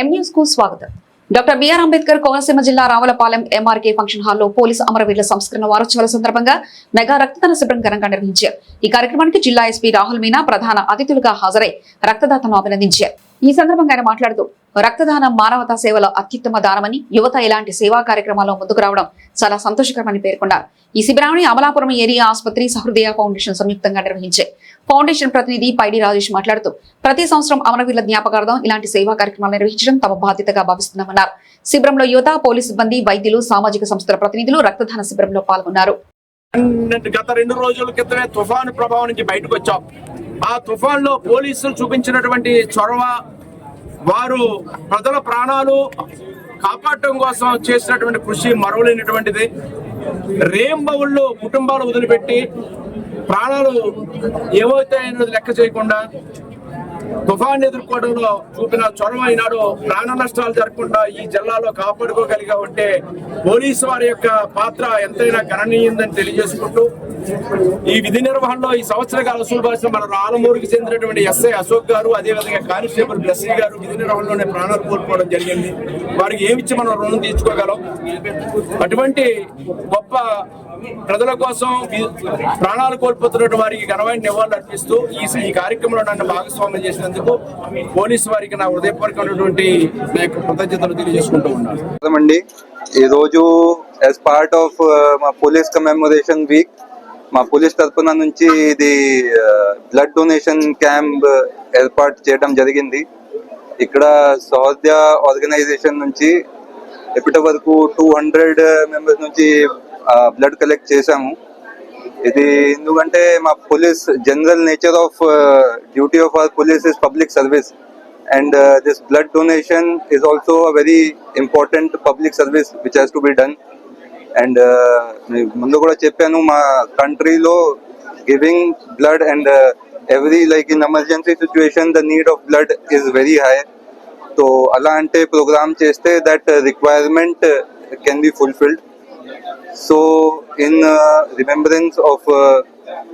ఎం కు స్వాగతం. Doctor B R Ambedkar Konaseema జిల్లా రావులపాలెం ఎంఆర్కే ఫంక్షన్ హాల్లో పోలీసు అమరవీరుల సంస్కరణ వారోత్సవాల సందర్భంగా మెగా రక్తదాన శిబిరం ఘనంగా నిర్వహించారు. ఈ కార్యక్రమానికి జిల్లా ఎస్పీ రాహుల్ మీనా ప్రధాన అతిథులుగా హాజరై రక్తదాతను అభినందించారు. ఈ సందర్భంగా ఆయన మాట్లాడుతూ రక్తదానం మానవతా సేవల అత్యుత్తమ దానమని యువత ఇలాంటి సేవా కార్యక్రమాల్లో ముందుకు రావడం చాలా సంతోషకరమని పేర్కొన్నారు. ఈ శిబిరాన్ని అమలాపురం ఏరియా ఆసుపత్రి సహృదయ ఫౌండేషన్ సంయుక్తంగా నిర్వహించే ఫౌండేషన్ ప్రతినిధి పైడి రాజేష్ మాట్లాడుతూ ప్రతి సంవత్సరం అమరవీరుల జ్ఞాపకార్థం ఇలాంటి సేవా కార్యక్రమాలు నిర్వహించడం తమ బాధ్యతగా భావిస్తున్నామన్నారు. శిబిరంలో యువత పోలీసు సిబ్బంది వైద్యులు సామాజిక సంస్థల ప్రతినిధులు రక్తదాన శిబిరంలో పాల్గొన్నారు. గత రెండు రోజుల క్రితమే తుఫాను ప్రభావం నుంచి బయటకు వచ్చాం. ఆ తుఫాన్లో పోలీసులు చూపించినటువంటి చొరవ వారు ప్రజల ప్రాణాలు కాపాడటం కోసం చేసినటువంటి కృషి మరవలేనటువంటిది. రేంబవుల్లో కుటుంబాలు వదిలిపెట్టి ప్రాణాలు ఏమవుతాయన్నది లెక్క చేయకుండా తుఫాన్ ఎదుర్కోవడంలో చూపిన చొరవ ఈనాడు ప్రాణ నష్టాలు జరగకుండా ఈ జిల్లాలో కాపాడుకోగలిగా ఉంటే పోలీసు వారి యొక్క పాత్ర ఎంతైనా గణనీయందని తెలియజేసుకుంటూ ఈ విధి నిర్వహణలో ఈ సంవత్సర కాల వసూలు మన రాలమూరుకి చెందినటువంటి ఎస్ఐ అశోక్ గారు అదేవిధంగా కానిస్టేబుల్ బ్లస్సీ గారు విధి నిర్వహణలోనే ప్రాణాలు కోల్పోవడం జరిగింది. వారికి ఏమిచ్చి మనం రుణం తీర్చుకోగలం? అటువంటి గొప్ప ప్రజల కోసం ప్రాణాలు కోల్పోతున్న వారికి ఘనమైన నివాళులు అర్పిస్తూ ఈ ఈ కార్యక్రమంలో నన్ను భాగస్వామ్యం చేసినందుకు పోలీసు వారికి నా హృదయపూర్వకమైనటువంటి నా యొక్క కృతజ్ఞతలు తెలియజేసుకుంటూ ఉన్నాను. అండి ఈరోజు యాజ్ పార్ట్ ఆఫ్ మా పోలీస్ కమెమోరేషన్ వీక్ మా పోలీస్ తరఫున నుంచి ఇది బ్లడ్ డొనేషన్ క్యాంప్ ఏర్పాటు చేయడం జరిగింది. ఇక్కడ సౌద్య ఆర్గనైజేషన్ నుంచి ఇప్పటి వరకు టూ హండ్రెడ్ మెంబర్స్ నుంచి బ్లడ్ కలెక్ట్ చేశాము. ఇది ఎందుకంటే మా police general nature of duty of our police is public service and this blood donation is also a very important public service which has to be done and ముందు కూడా చెప్పాను మా కంట్రీలో giving blood and every like in emergency situation the need of blood is very high so అలా అంటే programme చేస్తే that requirement can be fulfilled So, in uh, remembrance of uh,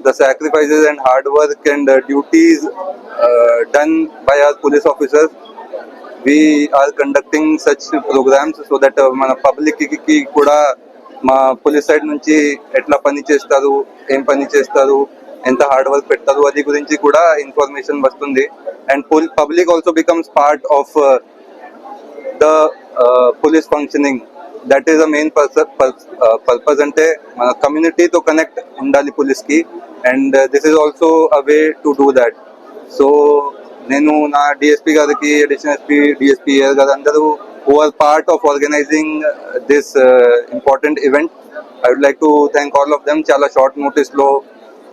the sacrifices and hard work and uh, duties uh, done by our police officers, we are conducting such programs so that uh, మన పబ్లిక్కి కూడా మా police side నుంచి ఎట్లా పని చేస్తారు ఏం పని చేస్తారు ఎంత హార్డ్ వర్క్ పెడతారు అది గురించి కూడా ఇన్ఫర్మేషన్ వస్తుంది and public also becomes part of the police functioning that is the main purpose అంటే మన కమ్యూనిటీతో కనెక్ట్ ఉండాలి పోలీస్కి and this is also a way to do that so నేను నా డిఎస్పీ గారికి అడిషనల్ ఎస్పీ డిఎస్పీ గారు అందరూ who are part of organising this important event I would like to thank all of them చాలా short నోటీస్లో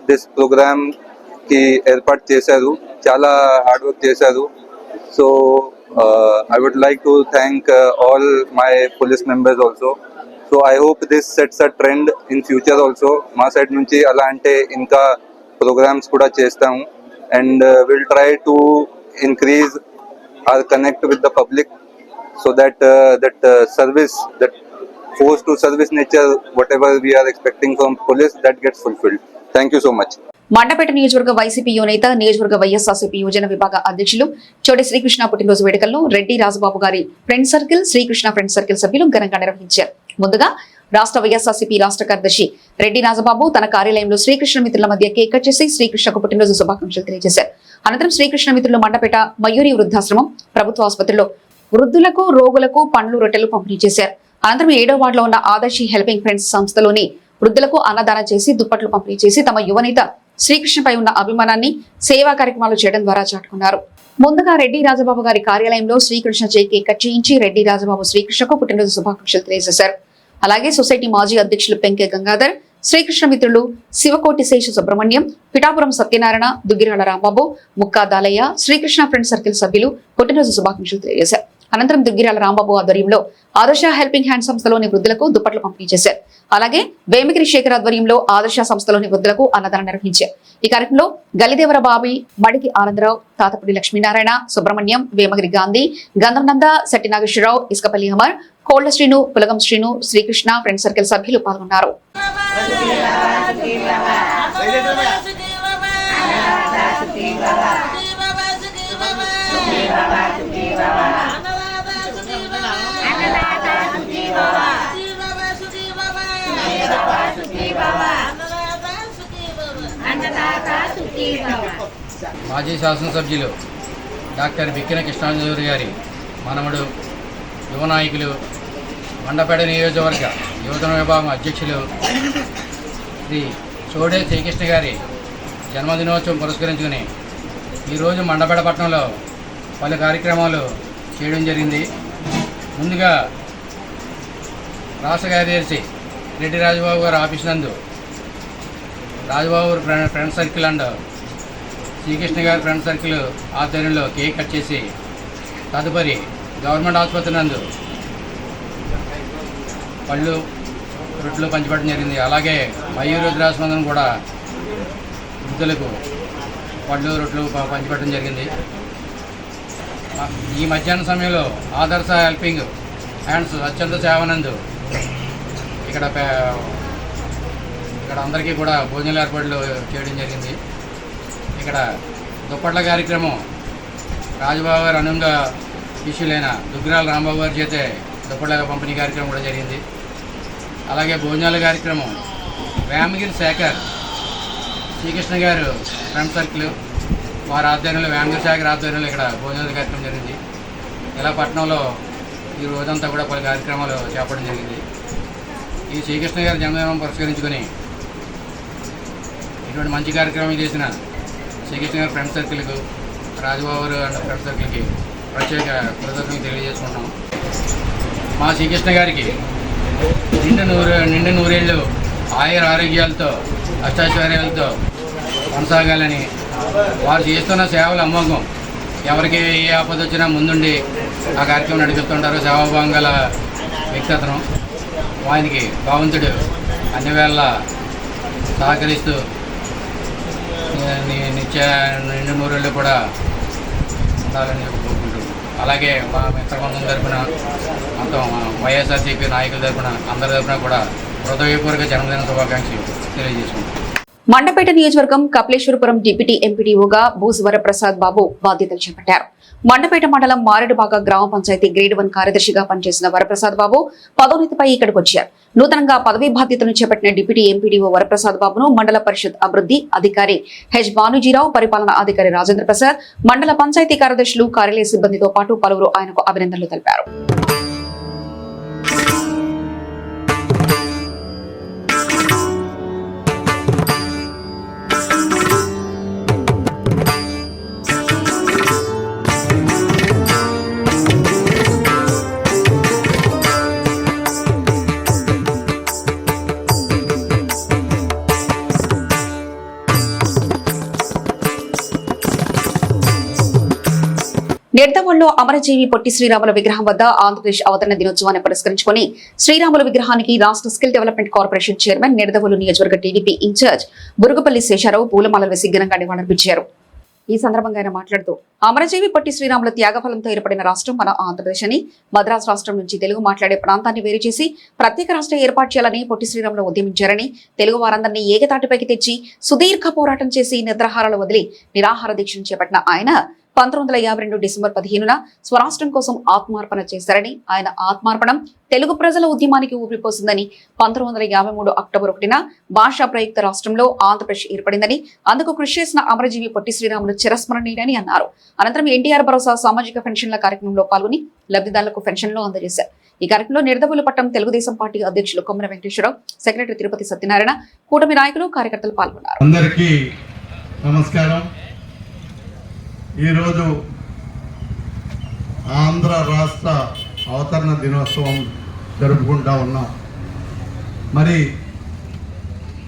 this ప్రోగ్రామ్కి ఏర్పాటు చేశారు చాలా హార్డ్ వర్క్ చేశారు so uh, I would like to thank uh, all my police members also. So I hope this sets a trend in future also. మా side నుంచి అలా అంటే ఇంకా ప్రోగ్రామ్స్ కూడా చేస్తాము and will try to increase or connect with the public so that that service that force to service nature whatever we are expecting from police that gets fulfilled thank you so much Mandapeta నియోజకవర్గ YCP యువనేత నియోజకవర్గ వైఎస్ఆర్సీపీ యువజన విభాగ అధ్యక్షులు చోటి శ్రీకృష్ణ పుట్టినరోజు వేడుకల్లో రెడ్డి రాజబాబు గారి friend circle Srikrishna friend circle సభ్యులు ఘనంగా నిర్వహించారు. ముందుగా రాష్ట్ర వైఎస్ఆర్సీపీ రాష్ట్ర కార్యదర్శి రెడ్డి రాజబాబు తన కార్యాలయంలో శ్రీకృష్ణ మిత్రుల మధ్య కేక్ కట్ చేసి శ్రీకృష్ణకు పుట్టినరోజు శుభాకాంక్షలు తెలియజేశారు. అనంతరం శ్రీకృష్ణ మిత్రులు మండపేట మయూరి వృద్ధాశ్రమం ప్రభుత్వ ఆసుపత్రిలో వృద్ధులకు రోగులకు పండ్లు రొట్టెలు పంపిణీ చేశారు. అనంతరం ఏడో వార్డులో ఉన్న ఆదర్శి హెల్పింగ్ ఫ్రెండ్స్ సంస్థలోని వృద్ధులకు అన్నదానం చేసి దుప్పట్లు పంపిణీ చేసి తమ యువనేత శ్రీకృష్ణపై ఉన్న అభిమానాన్ని సేవా కార్యక్రమాలు చేయడం ద్వారా చాటుకున్నారు. ముందుగా రెడ్డి రాజబాబు గారి కార్యాలయంలో శ్రీకృష్ణ చేయి కట్ చేయించి రెడ్డి రాజబాబు శ్రీకృష్ణకు పుట్టినరోజు శుభాకాంక్షలు తెలియజేశారు. అలాగే సొసైటీ మాజీ అధ్యక్షులు పెంకే గంగాధర్ శ్రీకృష్ణ మిత్రులు శివకోటి శేష సుబ్రహ్మణ్యం పిఠాపురం సత్యనారాయణ దుగ్గిరాల రాంబాబు ముక్కా దాలయ్య శ్రీకృష్ణ ఫ్రెండ్ సర్కిల్ సభ్యులు పుట్టినరోజు శుభాకాంక్షలు తెలియజేశారు. అనంతరం దుగ్గిరాల రాంబాబు ఆధ్వర్యంలో ఆదర్శ హెల్పింగ్ హ్యాండ్ సంస్థలోని వృద్ధులకు దుప్పట్లు పంపిణీ చేశారు అలాగే వేమిగిరి శేఖర్ ఆధ్వర్యంలో ఆదర్శ సంస్థలోని వృద్ధులకు అన్నదానం నిర్వహించారు ఈ కార్యక్రమంలో గలిదేవర బాబి మడికి ఆనందరావు తాతపూడి లక్ష్మీనారాయణ సుబ్రహ్మణ్యం వేమగిరి గాంధీ గంధర్నంద శెట్టి నాగేశ్వరరావు ఇసుకపల్లి అమర్ కోళ్ళ శ్రీను పులగం శ్రీను శ్రీకృష్ణ ఫ్రెండ్ సర్కిల్ సభ్యులు పాల్గొన్నారు Baba, మాజీ శాసనసభ్యులు డాక్టర్ బిక్కిన కృష్ణాంజలి గారి మనముడు యువ నాయకులు మండపేట నియోజకవర్గ యువతన విభాగం అధ్యక్షులు శ్రీ చోడే శ్రీకృష్ణ గారి జన్మదినోత్సవం పురస్కరించుకుని ఈరోజు మండపేట పట్టణంలో పలు కార్యక్రమాలు చేయడం జరిగింది. ముందుగా రాష్ట్ర కార్యదర్శి రెడ్డి రాజబాబు గారు ఆఫీస్ నందు Rajababu friend friend circle and Srikrishna గారి ఫ్రెండ్ సర్కిల్ ఆధ్వర్యంలో కేక్ కట్ చేసి తదుపరి గవర్నమెంట్ ఆసుపత్రి నందు పళ్ళు రొట్టెలు పంచిపెట్టడం జరిగింది. అలాగే మయూర రుద్రాస్పందం కూడా వృద్ధులకు పళ్ళు రొట్టెలు ప- పంచిపెట్టడం జరిగింది. ఈ మధ్యాహ్న సమయంలో ఆదర్శ హెల్పింగ్ అండ్ స్వచ్ఛంద సేవనందు ఇక్కడ ఇక్కడ అందరికీ కూడా భోజనాల ఏర్పాట్లు చేయడం జరిగింది. ఇక్కడ దుప్పట్ల కార్యక్రమం రాజబాబు గారు అనుంగా శిష్యులైన దుగ్గిరాల రాంబాబు గారి చేతే దుప్పట్ల పంపిణీ కార్యక్రమం కూడా జరిగింది. అలాగే భోజనాల కార్యక్రమం వేమగిరి శేఖర్ శ్రీకృష్ణ గారు ఫ్రెండ్ సర్కిల్ వారి ఆధ్వర్యంలో వేమగిరి శేఖర్ ఆధ్వర్యంలో ఇక్కడ భోజనాల కార్యక్రమం జరిగింది. ఇలా పట్టణంలో ఈ రోజంతా కూడా పలు కార్యక్రమాలు చేపట్టడం జరిగింది. ఈ శ్రీకృష్ణ గారి జన్మదినం పురస్కరించుకొని ఇటువంటి మంచి కార్యక్రమం చేసిన శ్రీకృష్ణ గారి ఫ్రెండ్ సర్కిల్కు రాజుబాబు అన్న అండ్ ఫ్రెండ్ సర్కిల్కి ప్రత్యేక కృతజ్ఞతలు తెలియజేసుకుంటున్నాం. మా శ్రీకృష్ణ గారికి నిండు నూరు నిండు నూరేళ్ళు ఆయుర ఆరోగ్యాలతో అష్టాశ్వర్యాలతో కొనసాగాలని వారు చేస్తున్న సేవల అమ్మకం. ఎవరికి ఏ ఆపద వచ్చినా ముందుండి ఆ కార్యక్రమం నడిపిస్తుంటారు. సేవాభావం గల వ్యక్తి అతను ఆయనకి భగవంతుడు అన్ని వేళ సహకరిస్తూ నిత్య నిండు నూరేళ్ళు కూడా ఉండాలని కోరుకుంటూ అలాగే మా మిత్రబృందం తరపున మొత్తం వైఎస్ఆర్సీపీ నాయకుల తరపున అందరి తరపున కూడా హృదయపూర్వక జన్మదిన శుభాకాంక్షలు తెలియజేసుకుంటాం మండపేట నియోజకవర్గం కపిలేశ్వరపురం డిప్యూటీ ఎంపీడీఓగా భూస్వర ప్రసాద్ బాబు బాధ్యతలు చేపట్టారు. మండపేట మండలం మారేడుబాగ గ్రామ పంచాయతీ గ్రేడ్ వన్ కార్యదర్శిగా పనిచేసిన వరప్రసాద్ బాబు పదోన్నతిపై ఇక్కడికి వచ్చారు. నూతనంగా పదవీ బాధ్యతలను చేపట్టిన డిప్యూటీ ఎంపీడీఓ వరప్రసాద్ బాబును మండల పరిషత్ అభివృద్ధి అధికారి హెచ్ భానుజీరావు పరిపాలనా అధికారి రాజేంద్ర ప్రసాద్ మండల పంచాయతీ కార్యదర్శులు కార్యాలయ సిబ్బందితో పాటు పలువురు ఆయనకు అభినందనలు తెలిపారు. నిర్దమంలో అమరజీవి పొట్టి శ్రీరాముల విగ్రహం వద్ద ఆంధ్రప్రదేశ్ అవతరణ దినోత్సవాన్ని పురస్కరించుకుని శ్రీరాముల విగ్రహానికి రాష్ట్ర స్కిల్ డెవలప్మెంట్ కార్పొరేషన్ చైర్మన్ నిర్దవలు నియోజకవర్గ టీడీపీ ఇన్ఛార్జ్ బురుగుపల్లి శేషారావు పూలమాలలు వేసి ఘనంగా నివాళులర్పించారు ఈ సందర్భంగా ఆయన మాట్లాడుతూ అమరజీవి పొట్టి శ్రీరాముల త్యాగఫలంతో ఏర్పడిన రాష్ట్రం మన ఆంధ్రప్రదేశ్ అని మద్రాసు రాష్ట్రం నుంచి తెలుగు మాట్లాడే ప్రాంతాన్ని వేరు చేసి ప్రత్యేక రాష్ట్రం ఏర్పాటు చేయాలని పొట్టి శ్రీరాములు ఉద్యమించారని తెలుగు వారందరినీ ఏకతాటిపైకి తెచ్చి సుదీర్ఘ పోరాటం చేసి నిద్రాహారాలు వదిలి నిరాహార దీక్షను చేపట్టిన ఆయన పంతొమ్మిది వందల యాభై రెండు డిసెంబర్ పదిహేనున స్వరాష్ట్రం కోసం ఆత్మార్పణ చేశారని ఆయన ఆత్మార్పణం తెలుగు ప్రజల ఉద్యమానికి ఊపిపోసిందని పంతొమ్మిది వందల యాభై మూడు అక్టోబర్ ఒకటిన భాషా ప్రయుక్త రాష్ట్రంలో ఆంధ్రప్రదేశ్ ఏర్పడిందని అందుకు కృషి చేసిన అమరజీవి పొట్టి శ్రీరాములు చిరస్మరణీయుడని అన్నారు. అనంతరం ఎన్టీఆర్ భరోసా సామాజిక పెన్షన్ల కార్యక్రమంలో పాల్గొని లబ్ధిదారులకు పెన్షన్లు అందజేశారు. ఈ కార్యక్రమంలో నిర్దవుల పట్టం తెలుగుదేశం పార్టీ అధ్యక్షులు కొమ్మర వెంకటేశ్వరరావు సెక్రటరీ తిరుపతి సత్యనారాయణ కూటమి నాయకులు కార్యకర్తలు పాల్గొన్నారు. అందరికీ నమస్కారం. ఈరోజు ఆంధ్ర రాష్ట్ర అవతరణ దినోత్సవం జరుపుకుంటా ఉన్నాం. మరి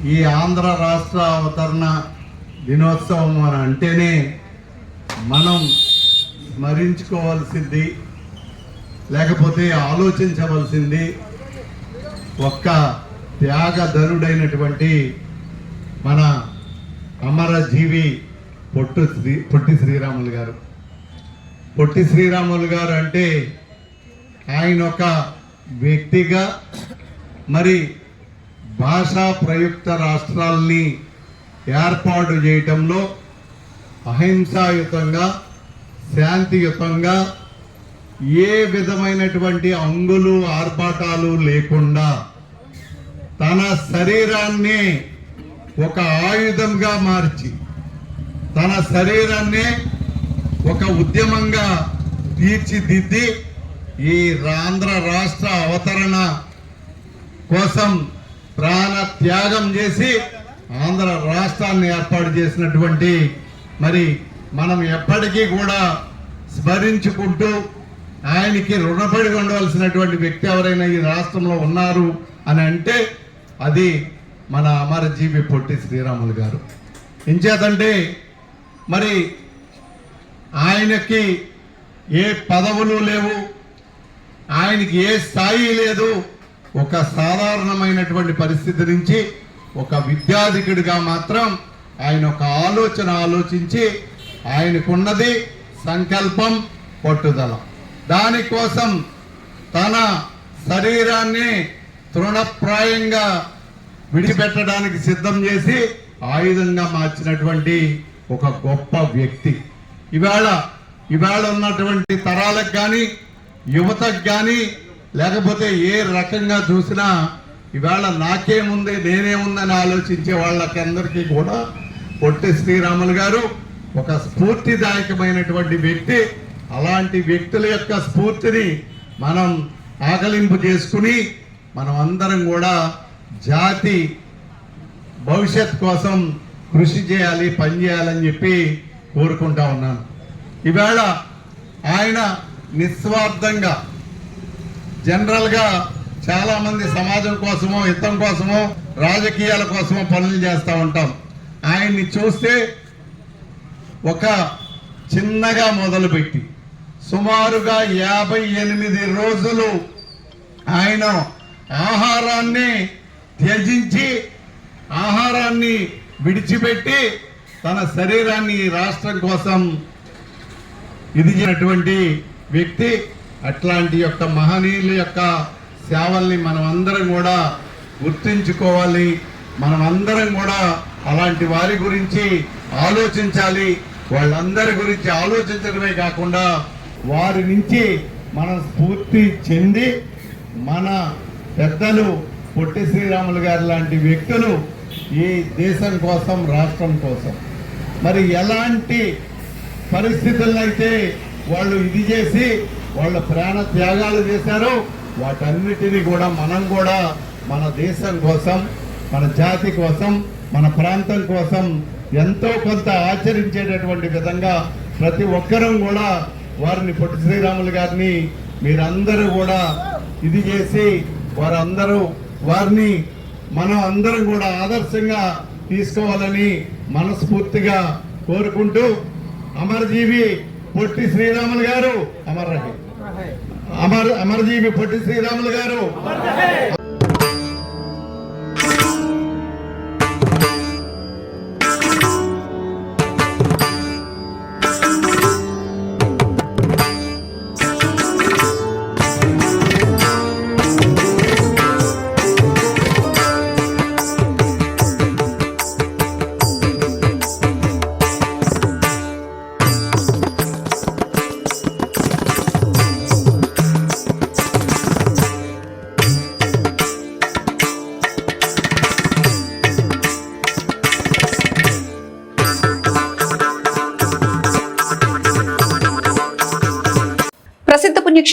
ఈ ఆంధ్ర రాష్ట్ర అవతరణ దినోత్సవం అని అంటేనే మనం స్మరించుకోవాల్సింది లేకపోతే ఆలోచించవలసింది ఒక్క త్యాగధనుడైనటువంటి మన అమరజీవి పొట్టు శ్రీ పొట్టి శ్రీరాములు గారు. పొట్టి శ్రీరాములు గారు అంటే ఆయన ఒక వ్యక్తిగా మరి భాషా ప్రయుక్త రాష్ట్రాల్ని ఏర్పాటు చేయటంలో అహింసాయుతంగా శాంతియుతంగా ఏ విధమైనటువంటి అంగులు ఆర్భాటాలు లేకుండా తన శరీరాన్ని ఒక ఆయుధంగా మార్చి తన శరీరాన్ని ఒక ఉద్యమంగా తీర్చిదిద్ది ఈ ఆంధ్ర రాష్ట్ర అవతరణ కోసం ప్రాణ త్యాగం చేసి ఆంధ్ర రాష్ట్రాన్ని ఏర్పాటు చేసినటువంటి మరి మనం ఎప్పటికీ కూడా స్మరించుకుంటూ ఆయనకి రుణపడి ఉండవలసినటువంటి వ్యక్తి ఎవరైనా ఈ రాష్ట్రంలో ఉన్నారు అని అంటే అది మన అమరజీవి పొట్టి శ్రీరాములు గారు. ఇంచేతంటే మరి ఆయనకి ఏ పదవులు లేవు ఆయనకి ఏ స్థాయి లేదు ఒక సాధారణమైనటువంటి పరిస్థితి నుంచి ఒక విద్యాధికుడిగా మాత్రం ఆయన ఒక ఆలోచన ఆలోచించి ఆయనకున్నది సంకల్పం పట్టుదల. దానికోసం తన శరీరాన్ని తృణప్రాయంగా విడిచిపెట్టడానికి సిద్ధం చేసి ఆయుధంగా మార్చినటువంటి ఒక గొప్ప వ్యక్తి. ఇవాళ ఇవాళ ఉన్నటువంటి తరాలకు కానీ యువతకు కానీ లేకపోతే ఏ రకంగా చూసినా ఇవాళ నాకేముంది నేనేముందని ఆలోచించే వాళ్ళకందరికీ కూడా పొట్టి శ్రీరాములు గారు ఒక స్ఫూర్తిదాయకమైనటువంటి వ్యక్తి. అలాంటి వ్యక్తుల యొక్క స్ఫూర్తిని మనం ఆకలింపు చేసుకుని మనం అందరం కూడా జాతి భవిష్యత్ కోసం కృషి చేయాలి పనిచేయాలని చెప్పి కోరుకుంటా ఉన్నాను. ఈవేళ ఆయన నిస్వార్థంగా జనరల్గా చాలామంది సమాజం కోసమో హితం కోసమో రాజకీయాల కోసమో పనులు చేస్తూ ఉంటాం. ఆయన్ని చూస్తే ఒక చిన్నగా మొదలుపెట్టి సుమారుగా యాభై ఎనిమిది రోజులు ఆయన ఆహారాన్ని త్యజించి ఆహారాన్ని విడిచిపెట్టి తన శరీరాన్ని రాష్ట్రం కోసం ఇది చేసినటువంటి వ్యక్తి అట్లాంటి యొక్క మహనీయుల యొక్క సేవల్ని మనం అందరం కూడా గుర్తుంచుకోవాలి. మనం అందరం కూడా అలాంటి వారి గురించి ఆలోచించాలి. వాళ్ళందరి గురించి ఆలోచించడమే కాకుండా వారి నుంచి మనం స్ఫూర్తి చెంది మన పెద్దలు పొట్టి శ్రీరాములు గారు లాంటి వ్యక్తులు ఈ దేశం కోసం రాష్ట్రం కోసం. మరి ఎలాంటి పరిస్థితుల్లో అయితే వాళ్ళు ఇది చేసి వాళ్ళ ప్రాణ త్యాగాలు చేశారో వాటన్నిటినీ కూడా మనం కూడా మన దేశం కోసం మన జాతి కోసం మన ప్రాంతం కోసం ఎంతో కొంత ఆచరించేటటువంటి విధంగా ప్రతి ఒక్కరూ కూడా వారిని పొట్టి శ్రీరాములు గారిని మీరందరూ కూడా ఇది చేసి వారందరూ వారిని మనం అందరం కూడా ఆదర్శంగా తీసుకోవాలని మనస్ఫూర్తిగా కోరుకుంటూ అమరజీవి పొట్టి శ్రీరాములు గారు అమర్ అమర్ అమరజీవి పొట్టి శ్రీరాములు గారు.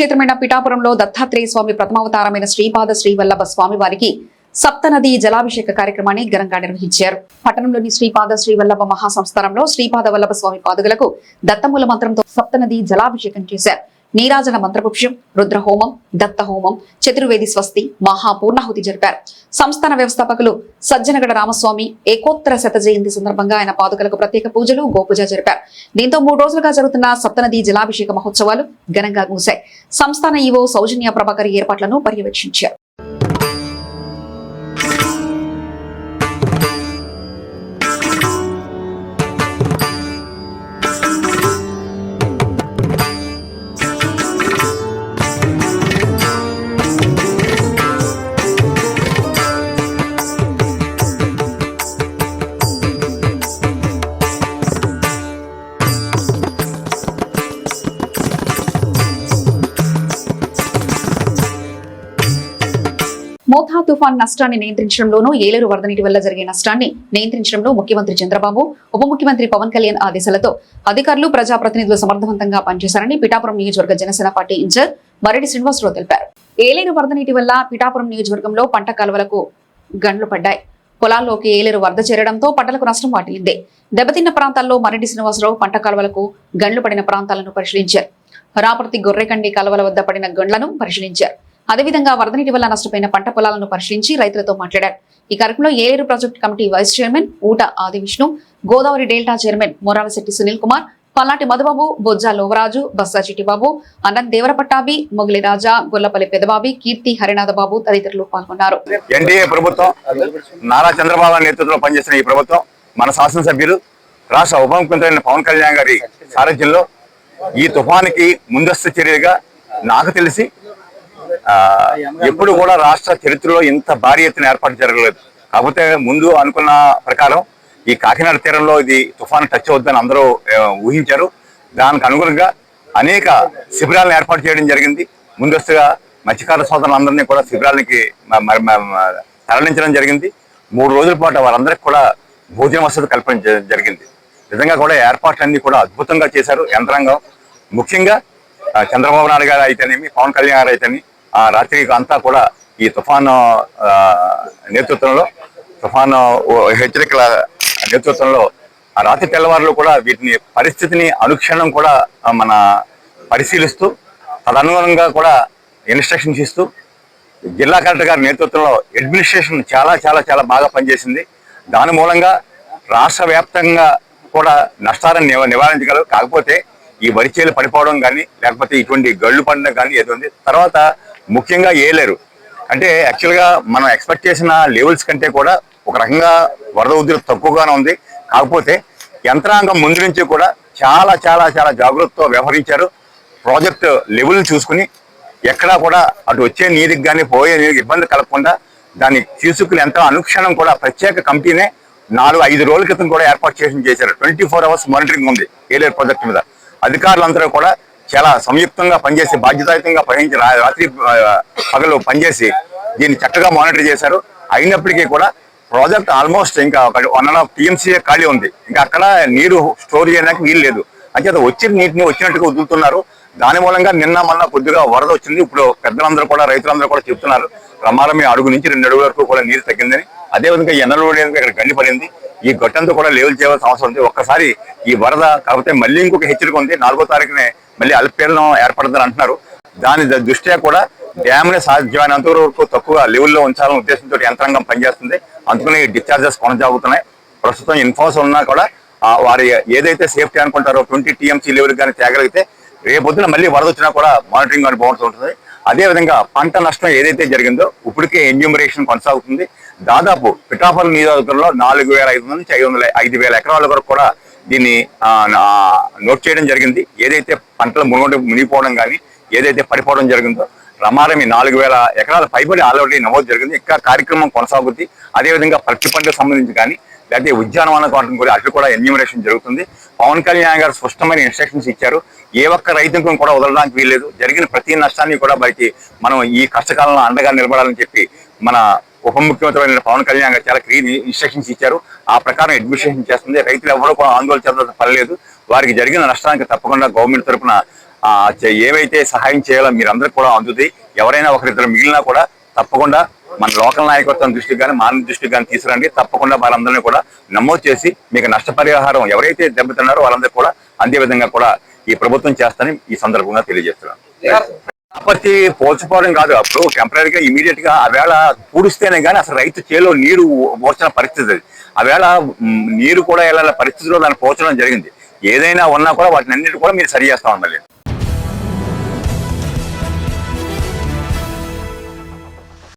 పుణ్యక్షేత్రమైన పిఠాపురంలో దత్తాత్రేయ స్వామి ప్రథమావతారమైన శ్రీపాద శ్రీవల్లభ స్వామి వారికి సప్తనది జలాభిషేక కార్యక్రమాన్ని ఘనంగా నిర్వహించారు. పట్టణంలోని శ్రీపాద శ్రీవల్లభ మహాసంస్థానంలో శ్రీపాద వల్లభ స్వామి పాదుకలకు దత్తమూల మంత్రంతో సప్తనది జలాభిషేకం చేశారు. నీరాజన మంత్రపుష్యం రుద్రహోమం దత్తహోమం చతుర్వేది స్వస్తి మహాపూర్ణాహుతి జరిపారు. సంస్థాన వ్యవస్థాపకులు సజ్జనగడ రామస్వామి ఏకోత్తర శత జయంతి సందర్భంగా ఆయన పాదుకలకు ప్రత్యేక పూజలు గోపూజ జరిపారు. దీంతో మూడు రోజులుగా జరుగుతున్న సప్తనది జలాభిషేక మహోత్సవాలు ఘనంగా ముగిశాయి. సంస్థాన ఈవో సౌజన్య ప్రభాకర్ ఏర్పాట్లను పర్యవేక్షించారు. తుఫాన్ నష్టాన్ని నియంత్రించడంలోనూ ఏలేరు వరద నీటి వల్ల జరిగే నష్టాన్ని నియంత్రించడంలో ముఖ్యమంత్రి చంద్రబాబు ఉప ముఖ్యమంత్రి పవన్ కళ్యాణ్ ఆదేశాలతో అధికారులు ప్రజాప్రతినిధులు సమర్థవంతంగా పనిచేశారని పిఠాపురం నియోజకవర్గ జనసేన పార్టీ ఇన్ఛార్జ్ మరెడ్డి శ్రీనివాసరావు తెలిపారు. ఏలేరు వరద నీటి వల్ల పిఠాపురం నియోజకవర్గంలో పంట కాలువలకు గండ్లు పడ్డాయి. పొలాల్లోకి ఏలేరు వరద చేరడంతో పంటలకు నష్టం వాటిల్లింది. దెబ్బతిన్న ప్రాంతాల్లో మరెడ్డి శ్రీనివాసరావు పంట కాలువలకు గండ్లు పడిన ప్రాంతాలను పరిశీలించారు. రాపర్తి గొర్రెకండి కాలువల వద్ద పడిన గండ్లను పరిశీలించారు. అదేవిధంగా వరద నీటి వల్ల నష్టపోయిన పంట పొలాలను పరిశీలించి రైతులతో మాట్లాడారు. ఈ కార్యక్రమంలో Eleru project committee vice chairman Uta Adi Vishnu Godavari delta chairman Moralasetti Sunil Kumar Palnati Madhubabu Bojja Lovaraju బస్సా చిట్టిబాబు అనంత్ దేవరపట్టాబి మొగలి రాజా గొల్లపల్లి పెదబాబి కీర్తి హరినాథ బాబు తదితరులు పాల్గొన్నారు. ఎన్డీఏ ప్రభుత్వం నారా చంద్రబాబు నేతృత్వంలో పనిచేసిన ఈ ప్రభుత్వం మన శాసనసభ్యులు రాష్ట్ర ఉప ముఖ్యమంత్రి పవన్ కళ్యాణ్ గారి సారథ్యంలో ఈ తుఫానికి ముందస్తు చర్యగా నాకు తెలిసి ఎప్పుడు కూడా రాష్ట్ర చరిత్రలో ఇంత భారీ ఎత్తున ఏర్పాటు జరగలేదు. కాకపోతే ముందు అనుకున్న ప్రకారం ఈ కాకినాడ తీరంలో ఇది తుఫాను టచ్ అవుతుందని అందరూ ఊహించారు. దానికి అనుగుణంగా అనేక శిబిరాలను ఏర్పాటు చేయడం జరిగింది. ముందస్తుగా మత్స్యకార సోదరులందరినీ కూడా శిబిరాలకి తరలించడం జరిగింది. మూడు రోజుల పాటు వారందరికీ కూడా భోజన వసతి కల్పించ జరిగింది. నిజంగా కూడా ఏర్పాట్లన్నీ కూడా అద్భుతంగా చేశారు. యంత్రాంగం ముఖ్యంగా చంద్రబాబు నాయుడు గారు అయితేనేమి పవన్ కళ్యాణ్ గారు అయితేనేమి ఆ రాత్రి అంతా కూడా ఈ తుఫాను నేతృత్వంలో తుఫాను హెచ్చరికల నేతృత్వంలో ఆ రాత్రి తెల్లవారులు కూడా వీటిని పరిస్థితిని అనుక్షణం కూడా మన పరిశీలిస్తూ తదనుగుణంగా కూడా ఇన్స్ట్రక్షన్స్ ఇస్తూ జిల్లా కలెక్టర్ గారి నేతృత్వంలో అడ్మినిస్ట్రేషన్ చాలా చాలా చాలా బాగా పనిచేసింది. దాని మూలంగా రాష్ట్ర వ్యాప్తంగా కూడా నష్టాలను నివ నివారించగలరు. కాకపోతే ఈ వరిచేలు పడిపోవడం కానీ లేకపోతే ఇటువంటి గళ్ళు పడడం కానీ ఏదో ఉంది. తర్వాత ముఖ్యంగా ఏలేరు. అంటే యాక్చువల్గా మనం ఎక్స్పెక్ట్ చేసిన లెవెల్స్ కంటే కూడా ఒక రకంగా వరద ఉద్యోగం తక్కువగానే ఉంది. కాకపోతే యంత్రాంగం ముందు నుంచి కూడా చాలా చాలా చాలా జాగ్రత్తతో వ్యవహరించారు. ప్రాజెక్ట్ లెవెల్ చూసుకుని ఎక్కడా కూడా అటు వచ్చే నీరుకి కానీ పోయే నీరుకి ఇబ్బంది కలగకుండా దాన్ని తీసుకుని ఎంత అనుక్షణం కూడా ప్రత్యేక కమిటీనే నాలుగు ఐదు రోజుల క్రితం కూడా ఏర్పాటు చేసి చేశారు. ట్వంటీ ఫోర్ అవర్స్ మానిటరింగ్ ఉంది ఏలేరు ప్రాజెక్ట్ మీద. అధికారులందరూ కూడా చాలా సంయుక్తంగా పనిచేసి బాధ్యతాయుతంగా పనిచేసి రాత్రి పగలు పనిచేసి దీన్ని చక్కగా మానిటర్ చేశారు. అయినప్పటికీ కూడా ప్రాజెక్ట్ ఆల్మోస్ట్ ఇంకా ఒక వన్ అండ్ హాఫ్ టీఎంసీ ఖాళీ ఉంది. ఇంకా అక్కడ నీరు స్టోర్ చేయడానికి వీలు లేదు. అంచేత వచ్చిన నీటిని వచ్చినట్టుగా వదులుతున్నారు. దాని మూలంగా నిన్న మొన్న కొద్దిగా వరద వచ్చింది. ఇప్పుడు పెద్దలందరూ కూడా రైతులందరూ కూడా చెప్తున్నారు. రమారమే అడుగు నుంచి రెండు అడుగుల వరకు కూడా నీరు తగ్గిందని. అదేవిధంగా ఎన్నలు ఇక్కడ గండి పడింది. ఈ గట్టంతా కూడా లేవులు చేయాల్సిన అవసరం ఉంది. ఒక్కసారి ఈ వరద కాకపోతే మళ్ళీ ఇంకొక హెచ్చరిక ఉంది. నాలుగో తారీఖునే మళ్ళీ అల్పీడనం ఏర్పడుతుందని అంటున్నారు. దాని దృష్ట్యా కూడా డ్యామ్ని సాధ్యమైనంత వరకు తక్కువ లెవెల్లో ఉంచాలనే ఉద్దేశంతో యంత్రాంగం పనిచేస్తుంది. అందుకని డిశ్చార్జెస్ కొనసాగుతున్నాయి. ప్రస్తుతం ఇన్ఫోస్ ఉన్నా కూడా వారి ఏదైతే సేఫ్టీ అనుకుంటారో ట్వంటీ టీఎంసీ లెవెల్ కానీ తేగలిగితే రేపొద్దున మళ్ళీ వరద వచ్చినా కూడా మానిటరింగ్ అని బాగుంటూ ఉంటుంది. అదే విధంగా పంట నష్టం ఏదైతే జరిగిందో ఇప్పటికే ఎన్యూమరేషన్ కొనసాగుతుంది. దాదాపు పిఠాపురం నియోజకవర్గంలో నాలుగు వేల ఐదు నుంచి ఐదు వందల ఐదు వేల ఎకరాల వరకు కూడా దీన్ని నోట్ చేయడం జరిగింది. ఏదైతే పంటలు మునుగొండ మునిగిపోవడం కానీ ఏదైతే పడిపోవడం జరిగిందో రమారమి నాలుగు వేల ఎకరాల పైబడి ఆల్రెడీ నమోదు జరిగింది. ఇంకా కార్యక్రమం కొనసాగుద్ది. అదేవిధంగా పత్తి పంటకు సంబంధించి కానీ లేకపోతే ఉద్యానవన కోటం కూడా అట్లు కూడా ఎన్యూమరేషన్ జరుగుతుంది. పవన్ కళ్యాణ్ గారు స్పష్టమైన ఇన్స్ట్రక్షన్స్ ఇచ్చారు. ఏ ఒక్క రైతుకు కూడా వదలడానికి వీల్లేదు. జరిగిన ప్రతి నష్టాన్ని కూడా బయట మనం ఈ కష్టకాలంలో అండగా నిలబడాలని చెప్పి మన ఉప ముఖ్యమంత్రి పవన్ కళ్యాణ్ గారు చాలా క్లియర్ ఇన్స్ట్రక్షన్స్ ఇచ్చారు. ఆ ప్రకారం అడ్మినిస్ట్రేషన్ చేస్తుంది. రైతులు ఎవరు కూడా ఆందోళన చెందాల్సిన పర్లేదు వారికి జరిగిన నష్టానికి తప్పకుండా గవర్నమెంట్ తరఫున ఏవైతే సహాయం చేయాలో మీరందరూ కూడా అందుతుంది ఎవరైనా ఒకరిద్దరు మిగిలినా కూడా తప్పకుండా మన లోకల్ నాయకత్వం దృష్టికి కానీ మానవ దృష్టికి కానీ తీసుకురండి. తప్పకుండా వారందరినీ కూడా నమోదు చేసి మీకు నష్టపరిహారం ఎవరైతే దెబ్బతిన్నారో వాళ్ళందరూ కూడా అందే విధంగా కూడా ఈ ప్రభుత్వం చేస్తానని ఈ సందర్భంగా తెలియజేస్తున్నాను. కాబట్టి పోల్చుకోవడం కాదు. అప్పుడు టెంపరీగా ఇమీడియట్గా ఆవేళ పూడిస్తేనే కానీ అసలు రైతు చేలో నీరు పోర్చిన పరిస్థితి అది. ఆవేళ నీరు కూడా వెళ్ళాల పరిస్థితిలో దాన్ని పోర్చడం జరిగింది. ఏదైనా ఉన్నా కూడా వాటిని అన్నిటి కూడా మీరు సరి చేస్తా ఉండాలి.